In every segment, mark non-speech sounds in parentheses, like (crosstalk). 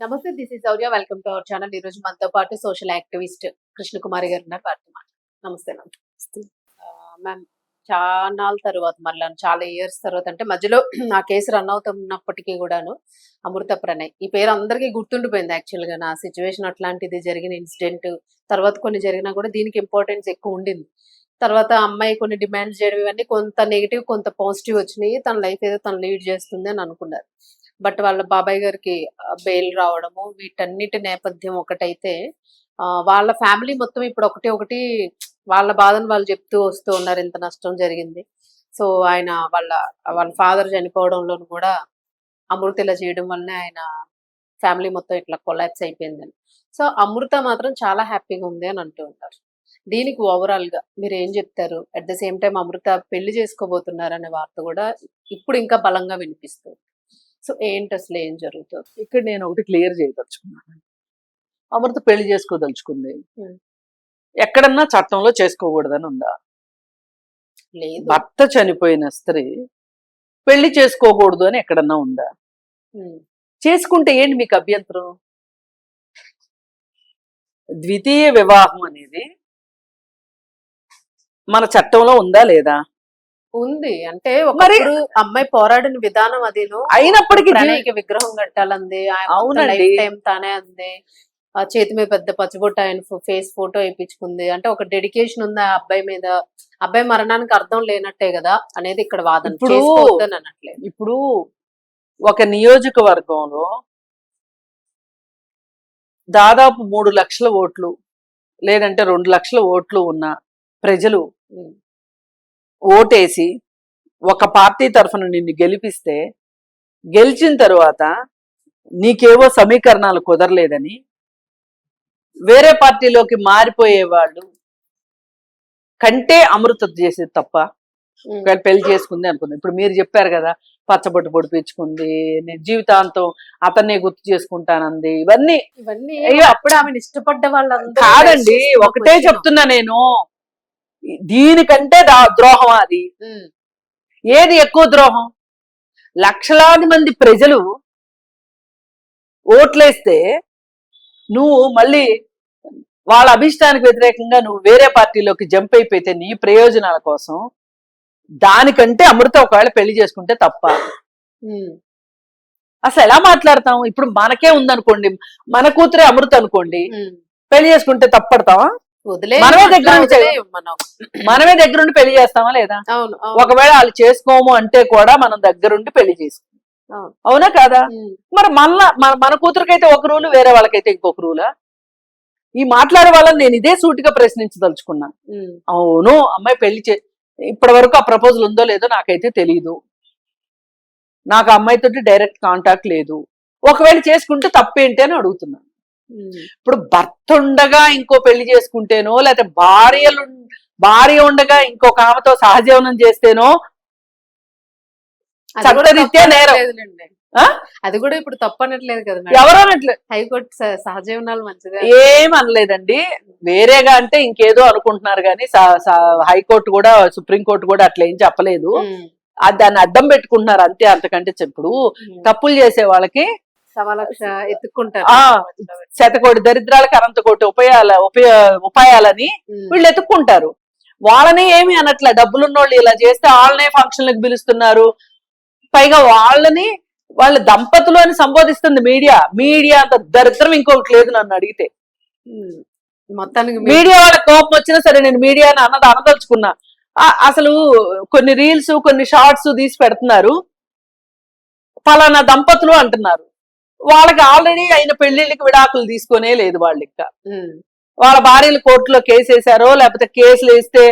నమస్తే this is Sourya welcome to our channel ఈ రోజు మనతో పాటు సోషల్ యాక్టివిస్ట్ కృష్ణ కుమారి గారు ఉన్నారు. వారితో మాట్లాడదాం. నమస్తే మ్యామ్. చాలా తర్వాత మళ్ళీ చాలా ఇయర్స్ తర్వాత అంటే మధ్యలో (clears throat) నా కేసు రన్ అవుతున్నప్పటికీ కూడాను అమృత ప్రణయ్. ఈ పేరు అందరికీ గుర్తుండిపోయింది యాక్చువల్గా. నా సిచ్యువేషన్ అట్లాంటిది జరిగిన ఇన్సిడెంట్ తర్వాత కొన్ని జరిగినా కూడా దీనికి ఇంపార్టెన్స్ ఎక్కువ ఉండింది. తర్వాత అమ్మాయి కొన్ని డిమాండ్స్ చేయడం ఇవన్నీ కొంత నెగిటివ్ కొంత పాజిటివ్ వచ్చినాయి. తన లైఫ్ ఏదో తను లీడ్ చేస్తుంది అని అనుకున్నారు. బట్ వాళ్ళ బాబాయ్ గారికి బెయిల్ రావడము వీటన్నిటి నేపథ్యం ఒకటైతే వాళ్ళ ఫ్యామిలీ మొత్తం ఇప్పుడు ఒకటి ఒకటి వాళ్ళ బాధను వాళ్ళు చెప్తూ వస్తూ ఉన్నారు ఇంత నష్టం జరిగింది. సో ఆయన వాళ్ళ వాళ్ళ ఫాదర్ చనిపోవడంలో కూడా అమృత ఇలా చేయడం వల్లనే ఆయన ఫ్యామిలీ మొత్తం ఇట్లా కొలాప్స్ అయిపోయిందని. సో అమృత మాత్రం చాలా హ్యాపీగా ఉంది అని అంటూ ఉంటారు. దీనికి ఓవరాల్గా మీరు ఏం చెప్తారు? At the same time Amrita పెళ్ళి చేసుకోబోతున్నారు అనే వార్త కూడా ఇప్పుడు ఇంకా బలంగా వినిపిస్తుంది. సో ఏంటి అసలు ఏం జరుగుతుంది? ఇక్కడ నేను ఒకటి క్లియర్ చేయదలుచుకున్నాను. అమృత పెళ్ళి చేసుకోదలుచుకుంది. ఎక్కడన్నా చట్టంలో చేసుకోకూడదని ఉందా? లేదు. భర్త చనిపోయిన స్త్రీ పెళ్ళి చేసుకోకూడదు అని ఎక్కడన్నా ఉందా? చేసుకుంటే ఏంటి మీకు అభ్యంతరం? ద్వితీయ వివాహం అనేది మన చట్టంలో ఉందా లేదా? ఉంది. అంటే ఒకప్పుడు అమ్మాయి పోరాడిన విధానం అదిను. అయినప్పటికీ విగ్రహం కట్టాలంది. అవునండి. లైఫ్ టైం తానే అంది. ఆ చేతి మీద పెద్ద పచ్చబొట్టు ఆయన ఫేస్ ఫోటో వేయించుకుంది. అంటే ఒక డెడికేషన్ ఉంది ఆ అబ్బాయి మీద. అబ్బాయి మరణానికి అర్థం లేనట్టే కదా అనేది ఇక్కడ వాదన. ఇప్పుడు- అనట్లేదు. ఇప్పుడు ఒక నియోజకవర్గంలో దాదాపు మూడు లక్షల ఓట్లు లేదంటే రెండు లక్షల ఓట్లు ఉన్న ప్రజలు ఓటేసి ఒక పార్టీ తరఫున నిన్ను గెలిపిస్తే గెలిచిన తరువాత నీకేవో సమీకరణాలు కుదరలేదని వేరే పార్టీలోకి మారిపోయే వాళ్ళు కంటే అమృత చేసేది తప్ప ఒకవేళ పెళ్ళి చేసుకుంది అనుకుంది. ఇప్పుడు మీరు చెప్పారు కదా పచ్చబొట్టు పొడిపించుకుంది నేను జీవితాంతం అతన్నే గుర్తు చేసుకుంటానంది ఇవన్నీ ఇవన్నీ అప్పుడు ఆమెను ఇష్టపడ్డ వాళ్ళందరూ కాదండి ఒకటే. చెప్తున్నా నేను. దీనికంటే దా- ద్రోహం అది. ఏది ఎక్కువ ద్రోహం? లక్షలాది మంది ప్రజలు ఓట్లేస్తే నువ్వు మళ్ళీ వాళ్ళ అభిష్టానికి వ్యతిరేకంగా నువ్వు వేరే పార్టీలోకి జంప్ అయిపోతే నీ ప్రయోజనాల కోసం దానికంటే అమృత ఒకవేళ పెళ్ళి చేసుకుంటే తప్ప. అసలు ఎలా మాట్లాడతాం? ఇప్పుడు మనకే ఉందనుకోండి మన కూతురే అమృత అనుకోండి. పెళ్ళి చేసుకుంటే తప్పడతావా? మనమే దగ్గర మనమే దగ్గరుండి పెళ్ళి చేస్తామా లేదా. ఒకవేళ వాళ్ళు చేసుకోము అంటే కూడా మనం దగ్గరుండి పెళ్ళి చేసుకుంటాం. అవును. కాదా? మరి మన మన కూతురికైతే ఒక రూలు వేరే వాళ్ళకైతే ఇంకొక రూలా? ఈ మాట్లాడే వాళ్ళని నేను ఇదే సూటిగా ప్రశ్నించదలుచుకున్నా. అవును అమ్మాయి పెళ్ళి చే ఇప్పటి వరకు ఆ ప్రపోజల్ ఉందో లేదో నాకైతే తెలియదు నాకు ఆ అమ్మాయితోటి డైరెక్ట్ కాంటాక్ట్ లేదు. ఒకవేళ చేసుకుంటే తప్పేంటి అని అడుగుతున్నాను ఉమ్. ఇప్పుడు భర్త ఉండగా ఇంకో పెళ్ళి చేసుకుంటేనో లేకపోతే భార్యలు భార్య ఉండగా ఇంకొక ఆమెతో సహజీవనం చేస్తేనో చట్టరీత్యా నేరం. అది కూడా ఇప్పుడు తప్పు అనట్లేదు కదా మేడం. ఎవరన్నట్లు హైకోర్టు సహజీవనాలు మంచిదే ఏం అనలేదండి. వేరేగా అంటే ఇంకేదో అనుకుంటున్నారు కానీ హైకోర్టు కూడా సుప్రీంకోర్టు కూడా అట్లా ఏం చెప్పలేదు దాన్ని అడ్డం పెట్టుకుంటున్నారు అంతే అంతకంటే చెప్పుడు. తప్పులు చేసే వాళ్ళకి శతకోటి దరిద్రాలకు అనంతకోటి ఉపయాల ఉపయ ఉపాయాలని వీళ్ళు ఎత్తుక్కుంటారు. వాళ్ళని ఏమి అనట్లే. డబ్బులున్నోళ్ళు ఇలా చేస్తే వాళ్ళనే ఫంక్షన్లకు పిలుస్తున్నారు. పైగా వాళ్ళని వాళ్ళ దంపతులు అని సంబోధిస్తుంది మీడియా. మీడియా అంత దరిద్రం ఇంకొకటి లేదు నన్ను అడిగితే. మొత్తానికి మీడియా వాళ్ళ కోపం వచ్చినా సరే నేను మీడియాని అన్నది అనదలుచుకున్నా. అసలు కొన్ని రీల్స్ కొన్ని షార్ట్స్ తీసి పెడుతున్నారు. ఫలానా దంపతులు అంటున్నారు. వాళ్ళకి ఆల్రెడీ అయిన పెళ్ళిళ్ళకి విడాకులు తీసుకునే లేదు వాళ్ళు ఇంకా వాళ్ళ భార్యలు కోర్టులో కేసు వేసారో లేకపోతే కేసులు వేస్తే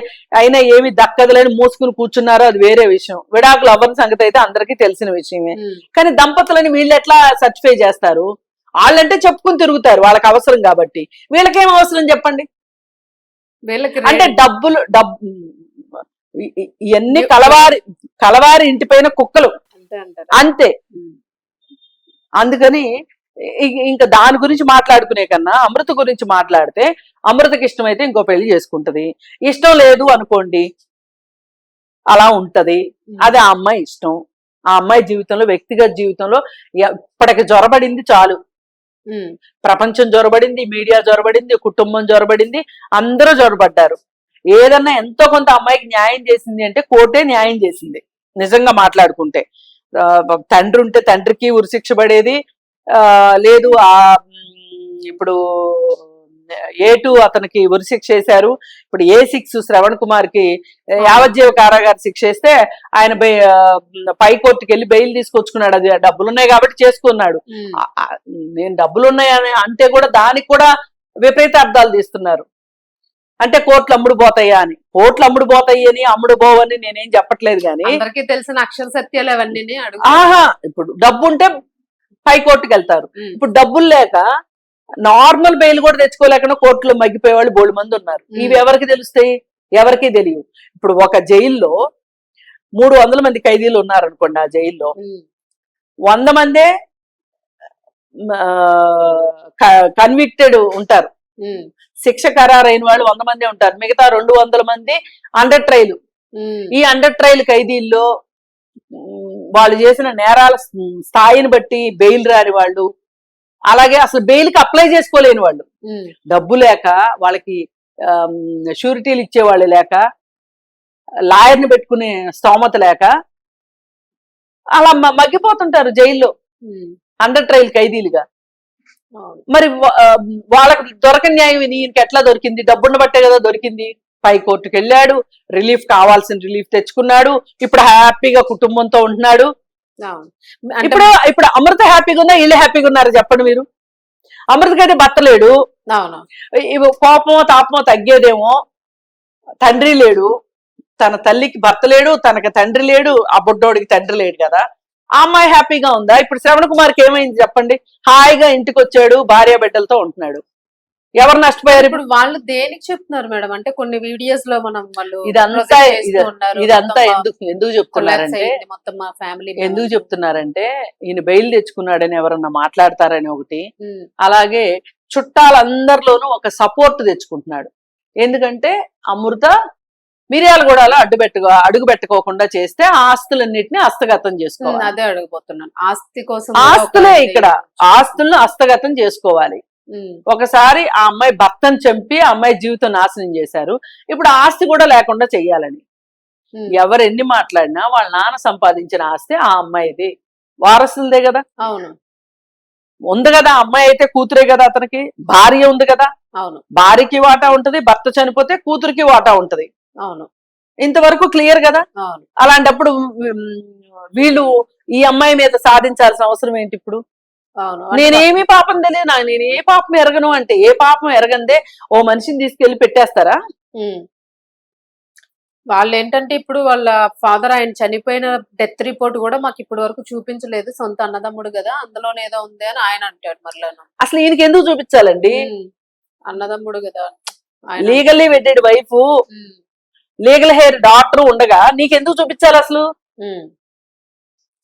అయినా ఏమి దక్కదులేని మూసుకుని కూర్చున్నారో అది వేరే విషయం. విడాకులు అవ్వని సంగతి అయితే అందరికీ తెలిసిన విషయమే. కానీ దంపతులని వీళ్ళు ఎట్లా సర్టిఫై చేస్తారు? వాళ్ళంటే చెప్పుకుని తిరుగుతారు వాళ్ళకి అవసరం కాబట్టి. వీళ్ళకేం అవసరం చెప్పండి? వీళ్ళకి అంటే డబ్బులు డబ్బు ఇవన్నీ కలవారి కలవారి ఇంటిపైన కుక్కలు. అంతే అందుకని ఇంకా దాని గురించి మాట్లాడుకునే కన్నా అమృత గురించి మాట్లాడితే అమృతకి ఇష్టమైతే ఇంకో పెళ్ళి చేసుకుంటది. ఇష్టం లేదు అనుకోండి అలా ఉంటది. అది ఆ అమ్మాయి ఇష్టం. ఆ అమ్మాయి జీవితంలో వ్యక్తిగత జీవితంలో ఎప్పటికి జ్వరబడింది చాలు. ప్రపంచం జొరబడింది మీడియా జొరబడింది కుటుంబం జొరబడింది అందరూ జొరబడ్డారు. ఏదన్నా ఎంతో కొంత అమ్మాయికి న్యాయం చేసింది అంటే కోర్టే న్యాయం చేసింది నిజంగా మాట్లాడుకుంటే. తండ్రి ఉంటే తండ్రికి ఉరిశిక్ష పడేది ఆ, లేదు ఆ ఇప్పుడు ఏ టూ అతనికి ఉరిశిక్ష వేశారు ఇప్పుడు ఏ సిక్స్ శ్రవణ్ కుమార్కి యావజ్జీవ కారాగార శిక్ష వేస్తే ఆయన పై కోర్టుకి వెళ్ళి బెయిల్ తీసుకొచ్చుకున్నాడు. అది డబ్బులు ఉన్నాయి కాబట్టి చేసుకున్నాడు. నేను డబ్బులు ఉన్నాయని అంటే కూడా దానికి కూడా విపరీత అర్థాలు తీస్తున్నారు. అంటే కోట్లు అమ్ముడు పోతాయా అని? కోట్లు అమ్ముడు పోతాయి అని అమ్ముడు పోవని నేనేం చెప్పట్లేదు కానీ అందరికీ తెలిసిన అక్షర సత్యాలు అవన్నీ ఆహా ఇప్పుడు డబ్బు ఉంటే పై కోర్టుకి వెళ్తారు. ఇప్పుడు డబ్బులు లేక నార్మల్ బెయిల్ కూడా తెచ్చుకోలేకుండా కోర్టులో మగ్గిపోయే వాళ్ళు బోడు మంది ఉన్నారు. ఇవి ఎవరికి తెలుస్తాయి? ఎవరికి తెలియదు ఇప్పుడు ఒక జైల్లో మూడు వందల మంది ఖైదీలు ఉన్నారు అనుకోండి ఆ జైల్లో. వంద మందే కన్విక్టెడ్ ఉంటారు. శిక్ష ఖరారైన వాళ్ళు వంద మంది ఉంటారు. మిగతా రెండు వందల మంది అండర్ ట్రైల్ ఈ అండర్ ట్రైల్ ఖైదీల్లో వాళ్ళు చేసిన నేరాల స్థాయిని బట్టి బెయిల్ రాని వాళ్ళు అలాగే అసలు బెయిల్కి అప్లై చేసుకోలేని వాళ్ళు. డబ్బు లేక వాళ్ళకి షూరిటీలు ఇచ్చే వాళ్ళు లేక లాయర్ని పెట్టుకునే స్తోమత లేక అలా మగ్గిపోతుంటారు జైల్లో. అండర్ ట్రైల్ ఖైదీలుగా. మరి వాళ్ళకి దొరకని న్యాయం ఈయనకి ఎట్లా దొరికింది? డబ్బున్న బట్టే కదా దొరికింది. పై కోర్టుకు వెళ్ళాడు రిలీఫ్ కావాల్సిన రిలీఫ్ తెచ్చుకున్నాడు ఇప్పుడు హ్యాపీగా కుటుంబంతో ఉంటున్నాడు. ఇప్పుడు ఇప్పుడు అమృత హ్యాపీగా ఉందా? వీళ్ళు హ్యాపీగా ఉన్నారు చెప్పండి మీరు? అమృతకైతే భర్త లేడు కోపమో తాపమో తగ్గేదేమో. తండ్రి లేడు. తన తల్లికి భర్త లేడు తనకి తండ్రి లేడు. ఆ బుడ్డోడికి తండ్రి లేడు కదా. ఆ అమ్మాయి హ్యాపీగా ఉందా? ఇప్పుడు శ్రవణ కుమార్కి ఏమైంది చెప్పండి. హాయిగా ఇంటికి వచ్చాడు భార్య బిడ్డలతో ఉంటున్నాడు. ఎవరు నష్టపోయారు? ఇప్పుడు వాళ్ళు దేనికి చెప్తున్నారు మేడం? అంటే కొన్ని వీడియోస్లో మనం వాళ్ళు ఇదంతా. ఇదంతా ఎందుకు ఎందుకు చెప్తున్నారంటే మొత్తం మా ఫ్యామిలీ ఎందుకు చెప్తున్నారంటే ఈయన బెయిల్ తెచ్చుకున్నాడని ఎవరన్నా మాట్లాడతారని ఒకటి. అలాగే చుట్టాలందరిలోనూ ఒక సపోర్ట్ తెచ్చుకుంటున్నాడు. ఎందుకంటే అమృత మిరియాలు కూడా అడ్డు పెట్టుకో అడుగు పెట్టుకోకుండా చేస్తే ఆస్తులన్నిటిని హస్తగతం చేసుకోవాలి. అదే అడగబోతున్నాను ఆస్తి కోసం ఆస్తులే ఇక్కడ. ఆస్తులను హస్తగతం చేసుకోవాలి. ఒకసారి ఆ అమ్మాయి భర్తను చంపి ఆ అమ్మాయి జీవితం నాశనం చేశారు. ఇప్పుడు ఆస్తి కూడా లేకుండా చెయ్యాలని. ఎవరు ఎన్ని మాట్లాడినా వాళ్ళ నాన్న సంపాదించిన ఆస్తి ఆ అమ్మాయిది. వారసులదే కదా. అవును. ఉంది కదా అమ్మాయి అయితే కూతురే కదా అతనికి. భార్య ఉంది కదా. అవును. భార్యకి వాటా ఉంటది భర్త చనిపోతే కూతురికి వాటా ఉంటది. అవును. ఇంతవరకు క్లియర్ కదా? అలాంటప్పుడు వీళ్ళు ఈ అమ్మాయి మీద సాధించాల్సిన అవసరం ఏంటి ఇప్పుడు? నేనేమి పాపం తెలియదు నేను ఏ పాపం ఎరగను అంటే ఏ పాపం ఎరగందే ఓ మనిషిని తీసుకెళ్ళి పెట్టేస్తారా. వాళ్ళు ఏంటంటే ఇప్పుడు వాళ్ళ ఫాదర్ ఆయన చనిపోయిన డెత్ రిపోర్ట్ కూడా మాకు ఇప్పటి వరకు చూపించలేదు. సొంత అన్నదమ్ముడు కదా అందులోనే ఏదో ఉంది అని ఆయన అంటాడు మరలాను. అసలు ఈయనకి ఎందుకు చూపించాలండి? అన్నదమ్ముడు కదా. ఆయన legally wedded wife. Legal heir doctor ఉండగా నీకెందుకు చూపించాలి అసలు.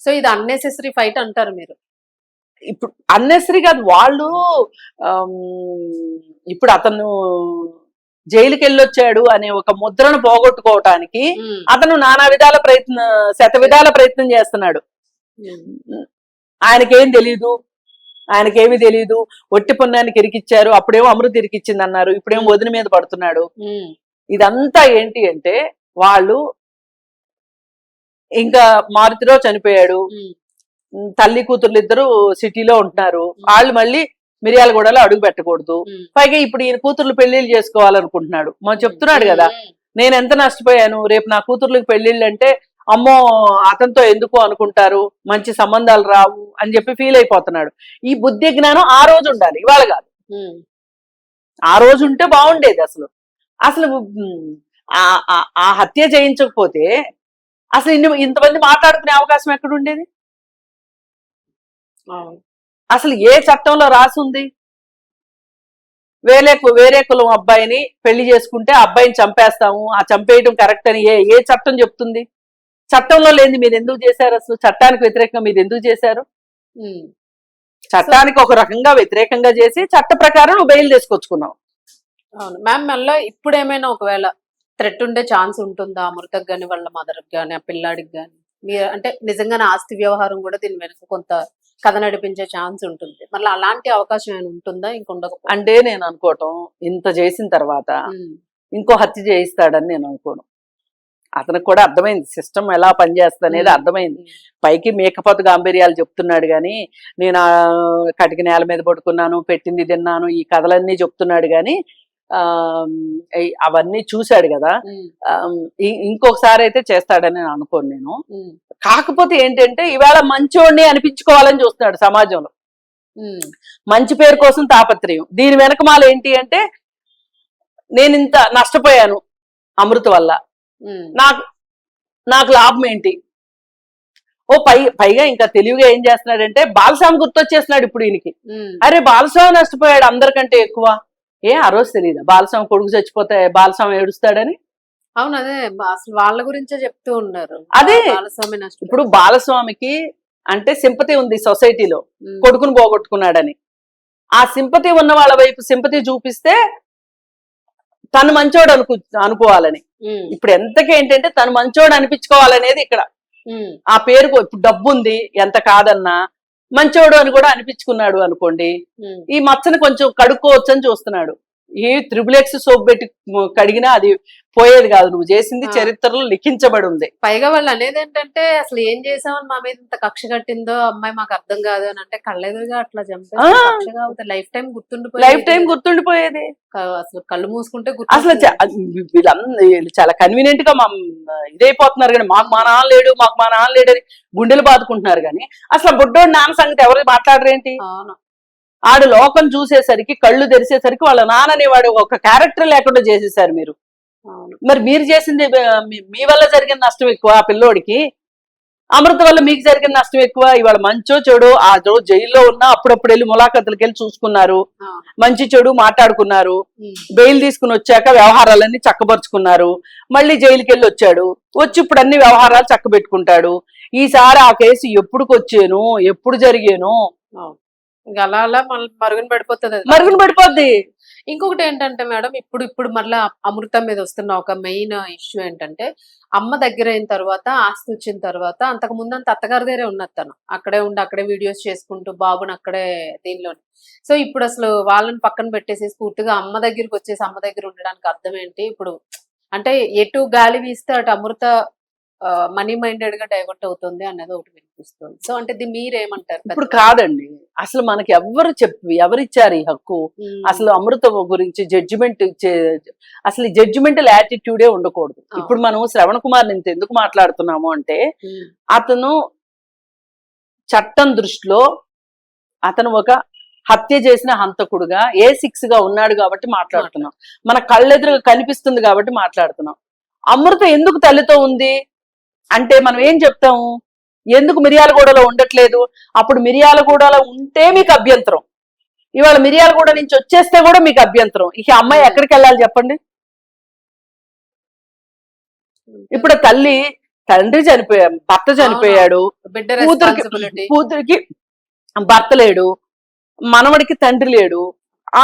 సో ఇది అన్నెసెసరీ ఫైట్ అంటారు మీరు. ఇప్పుడు అన్నెసరీ కాదు వాళ్ళు ఇప్పుడు అతను జైలుకి వెళ్ళొచ్చాడు అనే ఒక ముద్రను పోగొట్టుకోవటానికి అతను నానా విధాల ప్రయత్న శత విధాల ప్రయత్నం చేస్తున్నాడు. ఆయనకేం తెలీదు ఆయనకేమీ తెలీదు. ఒట్టి పుణ్యానికి ఇరికిచ్చారు అప్పుడేమో అమృత ఇరికిచ్చింది అన్నారు ఇప్పుడేమో వదిన మీద పడుతున్నాడు. ఇదంతా ఏంటి అంటే వాళ్ళు ఇంకా మారుతిలో చనిపోయాడు. తల్లి కూతుర్లు ఇద్దరు సిటీలో ఉంటున్నారు. వాళ్ళు మళ్ళీ మిరియాల గూడలో అడుగు పెట్టకూడదు. పైగా ఇప్పుడు ఈయన కూతుర్లు పెళ్ళిళ్ళు చేసుకోవాలనుకుంటున్నాడు. మనం చెప్తున్నాడు కదా నేను ఎంత నష్టపోయాను? రేపు నా కూతుర్లకు పెళ్ళిళ్ళు అంటే అమ్మో అతనితో ఎందుకు అనుకుంటారు? మంచి సంబంధాలు రావు అని చెప్పి ఫీల్ అయిపోతున్నాడు. ఈ బుద్ధి జ్ఞానం ఆ రోజు ఉండాలి ఇవాళ కాదు. ఆ రోజు ఉంటే బాగుండేది అసలు. అసలు ఆ- హత్య చేయించకపోతే అసలు ఇన్ని ఇంతమంది మాట్లాడుకునే అవకాశం ఎక్కడ ఉండేది అవును. అసలు ఏ చట్టంలో రాసి ఉంది వేరే వేరే కులం అబ్బాయిని పెళ్ళి చేసుకుంటే అబ్బాయిని చంపేస్తాము ఆ చంపేయడం కరెక్ట్ అని ఏ ఏ చట్టం చెప్తుంది? చట్టంలో లేని మీరు ఎందుకు చేశారు అసలు? చట్టానికి వ్యతిరేకంగా మీరు ఎందుకు చేశారు. చట్టానికి ఒక రకంగా వ్యతిరేకంగా చేసి చట్ట ప్రకారం నువ్వు బెయిల్ తీసుకొచ్చుకున్నావు అవును. మ్యామ్ మళ్ళీ ఇప్పుడు ఏమైనా ఒకవేళ థ్రెట్ ఉండే ఛాన్స్ ఉంటుందా? అమృతకు గాని వాళ్ళ మదర్ గాని ఆ పిల్లాడికి గాని? మీరు అంటే నిజంగానే ఆస్తి వ్యవహారం కూడా దీని వెనక కొంత కథ నడిపించే ఛాన్స్ ఉంటుంది. మళ్ళీ అలాంటి అవకాశం ఏమైనా ఉంటుందా? ఇంక ఉండకపోతే అంటే నేను అనుకోవటం ఇంత చేసిన తర్వాత ఇంకో హత్య చేయిస్తాడని నేను అనుకోను. అతనికి కూడా అర్థమైంది సిస్టమ్ ఎలా పనిచేస్తుంది. అర్థమైంది. పైకి మేకపోత గాంభీర్యాలు చెప్తున్నాడు కానీ నేను కటిక నేల మీద పడుకున్నాను పెట్టింది తిన్నాను ఈ కథలన్నీ చెప్తున్నాడు కానీ అవన్నీ చూశాడు కదా. ఇంకొకసారి అయితే చేస్తాడని నేను అనుకోను నేను. కాకపోతే ఏంటంటే ఈవేళ మంచోడిని అనిపించుకోవాలని చూస్తున్నాడు సమాజంలో. మంచి పేరు కోసం తాపత్రయం. దీని వెనకమాల ఏంటి అంటే నేను ఇంత నష్టపోయాను అమృత వల్ల. నాకు నాకు లాభం ఏంటి? ఓ పై పైగా ఇంకా తెలివిగా ఏం చేస్తున్నాడంటే బాలస్వామి గుర్తొచ్చేస్తున్నాడు ఇప్పుడు ఈయనకి. అరే బాలస్వామి నష్టపోయాడు అందరికంటే ఎక్కువ. ఏ ఆ రోజు తెలియదు బాలస్వామి కొడుకు చచ్చిపోతే బాలస్వామి ఏడుస్తాడని? అవును అదే. అసలు వాళ్ళ గురించే చెప్తూ ఉన్నారు. అదే. బాలస్వామి ఇప్పుడు బాలస్వామికి అంటే సింపతి ఉంది సొసైటీలో. కొడుకును పోగొట్టుకున్నాడని. ఆ సింపతి ఉన్న వాళ్ళ వైపు సింపతి చూపిస్తే తను మంచోడు అనుకు అనుకోవాలని. ఇప్పుడు ఎంతకి ఏంటంటే తను మంచోడు అనిపించుకోవాలనేది ఇక్కడ. ఆ పేరుకు ఇప్పుడు డబ్బు ఉంది ఎంత కాదన్నా మంచోడు అని కూడా అనిపించుకున్నాడు అనుకోండి. ఈ మచ్చని కొంచెం కడుక్కోవచ్చు అని చూస్తున్నాడు. ఈ త్రిబుల్ ఎక్స్ సోప్ పెట్టి కడిగినా అది పోయేది కాదు. నువ్వు చేసింది. చరిత్రలో లిఖించబడి ఉంది. పైగా వాళ్ళు అనేది ఏంటంటే అసలు ఏం చేసామని మా మీద ఇంత కక్ష కట్టిందో అమ్మాయి మాకు అర్థం కాదు అని అంటే కళ్ళెదురుగా అట్లా అవుతుంది లైఫ్ టైం గుర్తుండిపోయి లైఫ్ టైం గుర్తుండిపోయేది. అసలు కళ్ళు మూసుకుంటే అసలు వీళ్ళందరూ వీళ్ళు చాలా కన్వీనియంట్గా మా ఇదైపోతున్నారు కానీ మాకు మా నాన్న లేడు మాకు మా నాన్న లేడు అని గుండెలు బాదుకుంటున్నారు కానీ అసలు బుడ్డోడు నాన్న సంగతి ఎవరు మాట్లాడరేంటి అవును. ఆడు లోకం చూసేసరికి కళ్ళు తెరిసేసరికి వాళ్ళ నాన్న అనేవాడు ఒక క్యారెక్టర్ లేకుండా చేసేసారు మీరు. మరి మీరు చేసింది మీ- వల్ల జరిగిన నష్టం ఎక్కువ ఆ పిల్లోడికి? అమృత వల్ల మీకు జరిగిన నష్టం ఎక్కువ? ఇవాళ మంచో చెడు ఆ రోజు జైల్లో ఉన్నా అప్పుడప్పుడు వెళ్ళి ములాఖతులకి వెళ్ళి చూసుకున్నారు. మంచి చెడు మాట్లాడుకున్నారు. బెయిల్ తీసుకుని వచ్చాక వ్యవహారాలన్నీ చక్కబరుచుకున్నారు. మళ్ళీ జైలుకి వెళ్ళి వచ్చాడు. వచ్చి ఇప్పుడు అన్ని వ్యవహారాలు చక్కబెట్టుకుంటాడు. ఈసారి ఆ కేసు ఎప్పుడుకి వచ్చాను ఎప్పుడు జరిగాను? అలా అలా మరుగున పడిపోతుంది. మరుగున పడిపోద్ది. ఇంకొకటి ఏంటంటే మేడం ఇప్పుడు ఇప్పుడు మళ్ళీ అమృతం మీద వస్తున్న ఒక మెయిన్ ఇష్యూ ఏంటంటే అమ్మ దగ్గర అయిన తర్వాత ఆస్తి వచ్చిన తర్వాత అంతకు ముందు అంత అత్తగారి దగ్గరే ఉన్నది తను. అక్కడే ఉండి అక్కడే వీడియోస్ చేసుకుంటూ బాబుని అక్కడే దీనిలోని. సో ఇప్పుడు అసలు వాళ్ళని పక్కన పెట్టేసి పూర్తిగా అమ్మ దగ్గరికి వచ్చేసి అమ్మ దగ్గర ఉండడానికి అర్థం ఏంటి? ఇప్పుడు అంటే ఎటు గాలి వీస్తే అటు అమృత మనీ మైండెడ్గా డైవర్ట్ అవుతుంది అనేది ఒకటి వినిపిస్తుంది. సో అంటే ఇది మీరేమంటారు? ఇప్పుడు కాదండి. అసలు మనకి ఎవరు చెప్పి ఎవరిచ్చారు ఈ హక్కు? అసలు అమృత గురించి జడ్జిమెంట్ అసలు ఈ జడ్జిమెంటల్ యాటిట్యూడే ఉండకూడదు. ఇప్పుడు మనం శ్రవణ్ కుమార్ ఇంత ఎందుకు మాట్లాడుతున్నాము అంటే అతను చట్టం దృష్టిలో అతను ఒక హత్య చేసిన హంతకుడుగా ఏ సిక్స్గా ఉన్నాడు కాబట్టి మాట్లాడుతున్నాం. మన కళ్ళెదురుగా కనిపిస్తుంది కాబట్టి మాట్లాడుతున్నాం. అమృత ఎందుకు తల్లితో ఉంది? అంటే మనం ఏం చెప్తాము? ఎందుకు మిరియాలగూడలో ఉండట్లేదు? అప్పుడు మిరియాలగూడలో ఉంటే మీకు అభ్యంతరం. ఇవాళ మిరియాలగూడ నుంచి వచ్చేస్తే కూడా మీకు అభ్యంతరం. ఇక అమ్మాయి ఎక్కడికి వెళ్ళాలి చెప్పండి? ఇప్పుడు తల్లి తండ్రి చనిపోయాడు భర్త చనిపోయాడు. కూతురికి కూతురికి భర్త లేడు. మనవడికి తండ్రి లేడు.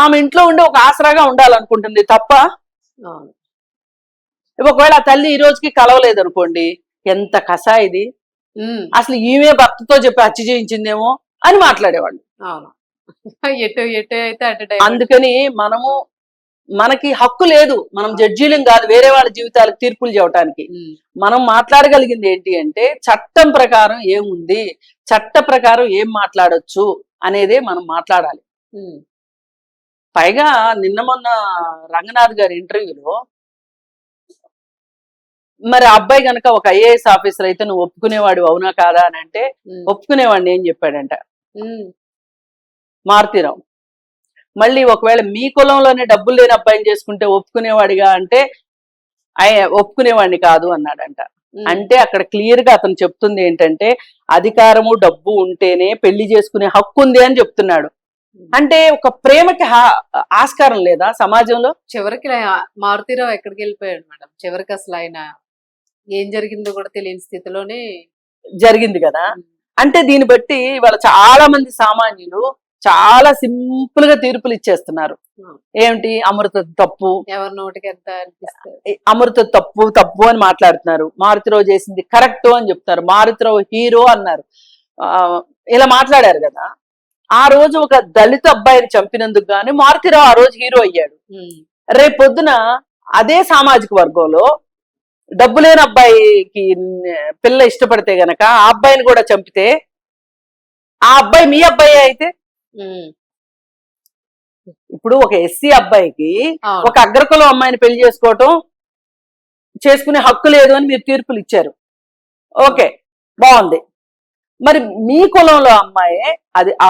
ఆమె ఇంట్లో ఉండి ఒక ఆసరాగా ఉండాలనుకుంటుంది తప్ప ఒకవేళ ఆ తల్లి ఈ రోజుకి కలవలేదు అనుకోండి ఎంత కసా ఇది. అసలు ఈమె భర్తతో చెప్పి హత్య చేయించిందేమో అని మాట్లాడేవాళ్ళు. (laughs) ఎటు ఎటు అయితే అటు. అందుకని మనము మనకి హక్కు లేదు. మనం జడ్జీలం కాదు వేరే వాళ్ళ జీవితాలకు తీర్పులు చెప్పడానికి. మనం మాట్లాడగలిగింది ఏంటి అంటే చట్టం ప్రకారం ఏముంది చట్ట ప్రకారం ఏం మాట్లాడొచ్చు అనేదే మనం మాట్లాడాలి. పైగా నిన్న మొన్న రంగనాథ్ గారి ఇంటర్వ్యూలో మరి ఆ అబ్బాయి గనక ఒక ఐఏఎస్ ఆఫీసర్ అయితే నువ్వు ఒప్పుకునేవాడు అవునా కాదా అని అంటే ఒప్పుకునేవాడిని ఏం చెప్పాడంట. మారుతీరావు. మళ్ళీ ఒకవేళ మీ కులంలోనే డబ్బులు లేని అబ్బాయిని చేసుకుంటే ఒప్పుకునేవాడిగా అంటే ఒప్పుకునేవాడిని కాదు అన్నాడంట. అంటే అక్కడ క్లియర్గా అతను చెప్తుంది ఏంటంటే అధికారము డబ్బు ఉంటేనే పెళ్ళి చేసుకునే హక్కు ఉంది అని చెప్తున్నాడు. అంటే ఒక ప్రేమకి ఆస్కారం లేదా సమాజంలో? చివరికి మారుతీరావు ఎక్కడికి వెళ్ళిపోయాడు మేడం? చివరికి అసలు ఆయన ఏం జరిగిందో కూడా తెలియని స్థితిలోనే జరిగింది కదా. అంటే దీన్ని బట్టి ఇవాళ చాలా మంది సామాన్యులు చాలా సింపుల్గా తీర్పులు ఇచ్చేస్తున్నారు. ఏమిటి? అమృత తప్పు. ఎవరి నోటికి ఎంత అమృత తప్పు తప్పు అని మాట్లాడుతున్నారు. మారుతిరావు చేసింది కరెక్ట్ అని చెప్తున్నారు. మారుతిరావు హీరో అన్నారు. ఇలా మాట్లాడారు కదా. ఆ రోజు ఒక దళిత అబ్బాయిని చంపినందుకు గాని మారుతిరావు ఆ రోజు హీరో అయ్యాడు. ఉమ్, రేపు పొద్దున అదే సామాజిక వర్గంలో డబ్బు లేని అబ్బాయికి పిల్ల ఇష్టపడితే గనక ఆ అబ్బాయిని కూడా చంపితే ఆ అబ్బాయి మీ అబ్బాయి అయితే? ఇప్పుడు ఒక ఎస్సీ అబ్బాయికి. ఒక అగ్రకులం అమ్మాయిని పెళ్ళి చేసుకోవటం చేసుకునే హక్కు లేదు అని మీరు తీర్పులు ఇచ్చారు. ఓకే బాగుంది. మరి మీ కులంలో అమ్మాయి అది ఆ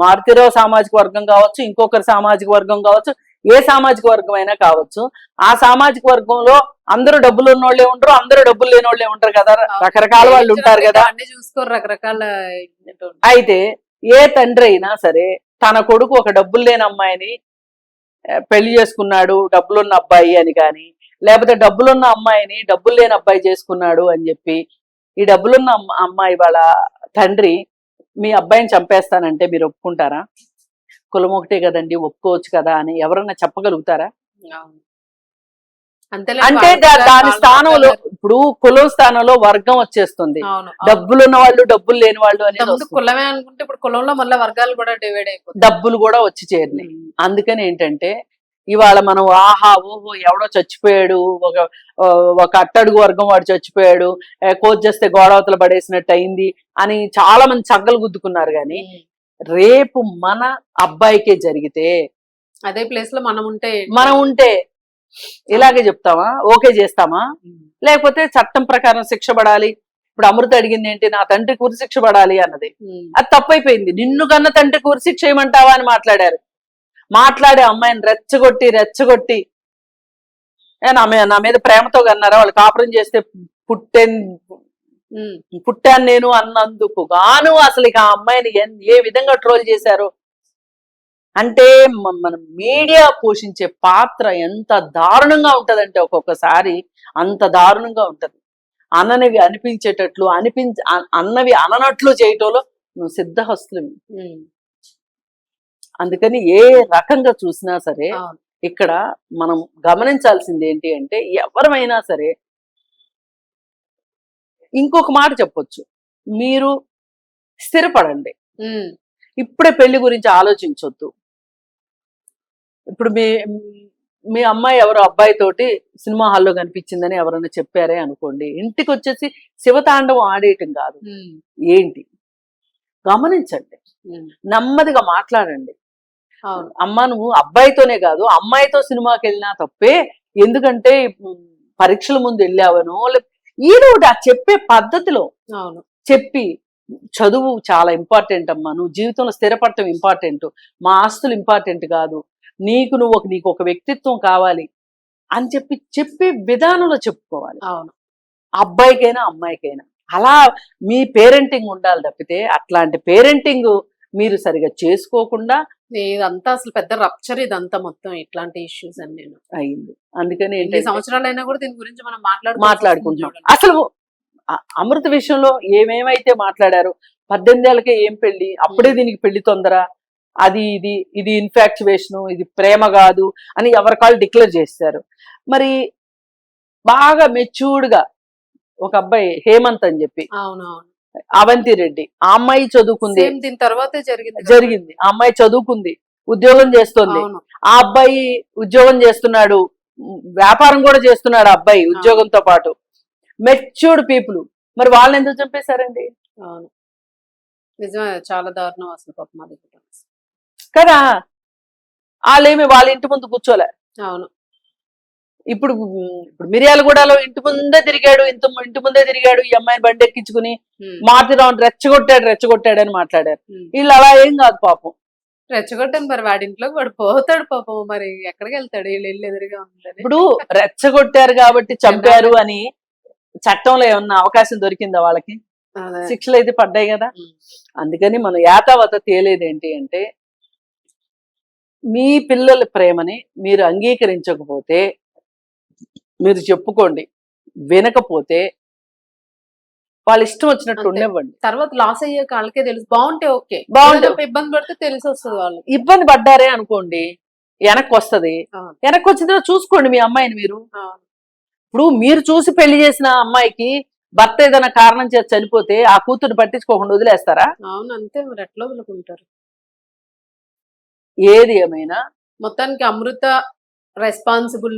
మారుతిరావు సామాజిక వర్గం కావచ్చు ఇంకొకరి సామాజిక వర్గం కావచ్చు ఏ సామాజిక వర్గం అయినా కావచ్చు ఆ సామాజిక వర్గంలో అందరూ డబ్బులు ఉన్నోళ్ళే ఉంటారు అందరూ డబ్బులు లేని వాళ్ళే ఉంటారు కదా. రకరకాల వాళ్ళు ఉంటారు కదా. అన్ని చూసుకోరు రకరకాల. అయితే ఏ తండ్రి అయినా సరే తన కొడుకు ఒక డబ్బులు లేని అమ్మాయిని పెళ్ళి చేసుకున్నాడు డబ్బులున్న అబ్బాయి అని కానీ లేకపోతే డబ్బులున్న అమ్మాయిని డబ్బులు లేని అబ్బాయి చేసుకున్నాడు అని చెప్పి ఈ డబ్బులున్న అమ్మ- అమ్మాయి వాళ్ళ తండ్రి మీ అబ్బాయిని చంపేస్తానంటే మీరు ఒప్పుకుంటారా? కులం ఒకటే కదండి ఒప్పుకోవచ్చు కదా అని ఎవరన్నా చెప్పగలుగుతారా? అంటే దాని స్థానంలో ఇప్పుడు కులం స్థానంలో వర్గం వచ్చేస్తుంది అవును. డబ్బులున్న వాళ్ళు డబ్బులు లేని వాళ్ళు అనేది. కులమే అనుకుంటే ఇప్పుడు కులంలో మళ్ళీ వర్గాలు కూడా డివైడ్ అయిపోతాయి డబ్బులు కూడా వచ్చి చేరినాయి అందుకని ఏంటంటే ఇవాళ మనం ఆహా ఓహో ఎవడో చచ్చిపోయాడు ఒక ఒక అట్టడుగు వర్గం వాడు చచ్చిపోయాడు కోచ్ చేస్తే గోడవతలు పడేసినట్టు అయింది అని చాలా మంది చగ్గలు గుద్దుకున్నారు కానీ. రేపు మన అబ్బాయికే జరిగితే అదే ప్లేస్లో మనం ఉంటే మనం ఉంటే ఇలాగే చెప్తామా ఓకే చేస్తామా. లేకపోతే చట్టం ప్రకారం శిక్ష పడాలి. ఇప్పుడు అమృత అడిగింది ఏంటి? నా తండ్రి కూరి శిక్ష పడాలి అన్నది. అది తప్పైపోయింది. నిన్ను కన్న తండ్రి కూరి శిక్ష చేయమంటావా అని మాట్లాడారు. మాట్లాడే అమ్మాయిని రెచ్చగొట్టి రెచ్చగొట్టి. ఏ నా మీద నా మీద ప్రేమతో కన్నారా? వాళ్ళు కాపురం చేస్తే పుట్టే. పుట్టాను నేను అన్నందుకు గాను. అసలు ఇక ఆ అమ్మాయిని ఏ విధంగా ట్రోల్ చేశారు? అంటే మన మీడియా పోషించే పాత్ర ఎంత దారుణంగా ఉంటదంటే ఒక్కొక్కసారి అంత దారుణంగా ఉంటది అననివి అనిపించేటట్లు అనిపించ అన్నవి అననట్లు చేయటంలో నువ్వు సిద్ధహస్తులు. అందుకని ఏ రకంగా చూసినా సరే. ఇక్కడ మనం గమనించాల్సింది ఏంటి అంటే ఎవరమైనా సరే ఇంకొక మాట చెప్పొచ్చు మీరు స్థిరపడండి. ఇప్పుడే పెళ్ళి గురించి ఆలోచించొద్దు ఇప్పుడు మీ మీ అమ్మాయి ఎవరో అబ్బాయి తోటి సినిమా హాల్లో కనిపించిందని ఎవరైనా చెప్పారే అనుకోండి ఇంటికి వచ్చేసి శివతాండవం ఆడేయటం కాదు. ఏంటి? గమనించండి. నెమ్మదిగా మాట్లాడండి. అవును. అమ్మ నువ్వు అబ్బాయితోనే కాదు అమ్మాయితో సినిమాకి వెళ్ళినా తప్పే ఎందుకంటే పరీక్షల ముందు వెళ్ళావనో ఏదో ఒకటి ఆ చెప్పే పద్ధతిలో అవును. చెప్పి చదువు చాలా ఇంపార్టెంట్ అమ్మా నువ్వు జీవితంలో స్థిరపడటం ఇంపార్టెంట్ మా ఆస్తులు ఇంపార్టెంట్ కాదు నీకు నువ్వు ఒక నీకు ఒక వ్యక్తిత్వం కావాలి అని చెప్పి చెప్పే విధానంలో చెప్పుకోవాలి. అవును. అబ్బాయికైనా అమ్మాయికైనా. అలా మీ పేరెంటింగ్ ఉండాలి తప్పితే అట్లాంటి పేరెంటింగ్ మీరు సరిగా చేసుకోకుండా ఇదంతా అసలు పెద్ద రప్చర్ ఇదంతా మొత్తం ఇట్లాంటి ఇష్యూస్ అని నేను. అయింది. అందుకని ఎన్ని ఏంటంటే సంవత్సరాలు అయినా కూడా దీని గురించి మనం మాట్లాడుకో మాట్లాడుకుంటున్నాం. అసలు అమృత విషయంలో ఏమేమైతే మాట్లాడారు పద్దెనిమిది ఏళ్ళకే ఏం పెళ్ళి అప్పుడే దీనికి పెళ్ళి తొందర అది ఇది ఇది ఇన్ఫాక్చువేషన్ ఇది ప్రేమ కాదు అని ఎవరికాళ్ళు డిక్లేర్ చేశారు మరి బాగా మెచ్యూర్డ్గా ఒక అబ్బాయి హేమంత్ అని చెప్పి అవంతి రెడ్డి ఆ అమ్మాయి చదువుకుంది. దీని తర్వాతే జరిగింది. జరిగింది. ఆ అమ్మాయి చదువుకుంది ఉద్యోగం చేస్తుంది. ఆ అబ్బాయి ఉద్యోగం చేస్తున్నాడు వ్యాపారం కూడా చేస్తున్నాడు ఆ అబ్బాయి ఉద్యోగంతో పాటు. మెచ్యూర్డ్ పీపుల్ మరి వాళ్ళని ఎందుకు చంపేశారండి? అవును. నిజమే చాలా దారుణం అసలు పాపం అది. కదా? వాళ్ళేమి వాళ్ళ ఇంటి ముందు కూర్చోలే. అవును. ఇప్పుడు ఇప్పుడు మిర్యాలగూడలో ఇంటి ముందే తిరిగాడు ఇంత ఇంటి ముందే తిరిగాడు ఈ అమ్మాయిని బండి ఎక్కించుకుని. మారుతిరావు రెచ్చగొట్టాడు రెచ్చగొట్టాడు అని మాట్లాడారు. వీళ్ళు అలా ఏం కాదు పాపం. రెచ్చగొట్టాను మరి వాడి ఇంట్లోకి వాడు పోతాడు పాపం మరి ఎక్కడికి వెళ్తాడు వీళ్ళు ఇల్లు ఎదురుగా ఉందని. ఇప్పుడు రెచ్చగొట్టారు కాబట్టి చంపారు అని చట్టంలో ఏమన్నా అవకాశం దొరికిందా వాళ్ళకి. శిక్షలు అయితే పడ్డాయి కదా. అందుకని మనం యాతావత తేలేది ఏంటి అంటే మీ పిల్లల ప్రేమని మీరు అంగీకరించకపోతే మీరు చెప్పుకోండి వినకపోతే వాళ్ళ ఇష్టం వచ్చినట్టు అంతే. ఉండనివ్వండి. తర్వాత లాస్ అయ్యే వాళ్ళకే తెలుసు. బాగుంటే ఓకే. బాగుంటే ఇబ్బంది పడితే తెలిసి వస్తుంది వాళ్ళు ఇబ్బంది పడ్డారే అనుకోండి వెనక్కి వస్తది. వెనక్కి వచ్చిన తర్వాత చూసుకోండి మీ అమ్మాయిని మీరు. ఇప్పుడు మీరు చూసి పెళ్ళి చేసిన అమ్మాయికి భర్త ఏదైనా కారణం చేసి చనిపోతే ఆ కూతురు పట్టించుకోకుండా వదిలేస్తారా? అవును అంతే మరి. ఎట్లా వదులుకుంటారు? ఏది ఏమైనా. మొత్తానికి అమృత రెస్పాన్సిబుల్